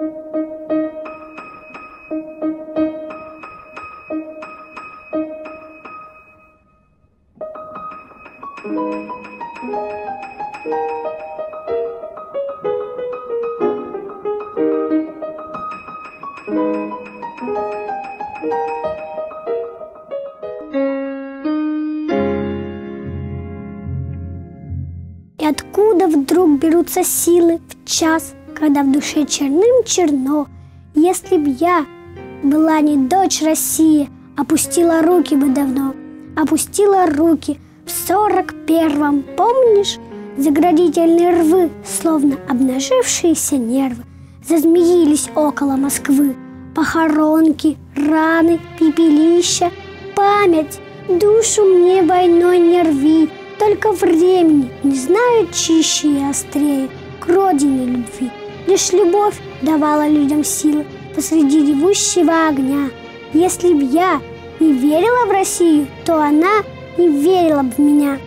И откуда вдруг берутся силы в час, когда в душе черным черно? Если б я была не дочь России, опустила руки бы давно, опустила руки в сорок первом, помнишь? Заградительные рвы, словно обнажившиеся нервы, зазмеились около Москвы. Похоронки, раны, пепелища, память, душу мне войной не рви, только времени не знаю чище и острее к родине любви. Лишь любовь давала людям силы посреди ревущего огня. Если б я не верила в Россию, то она не верила бы в меня.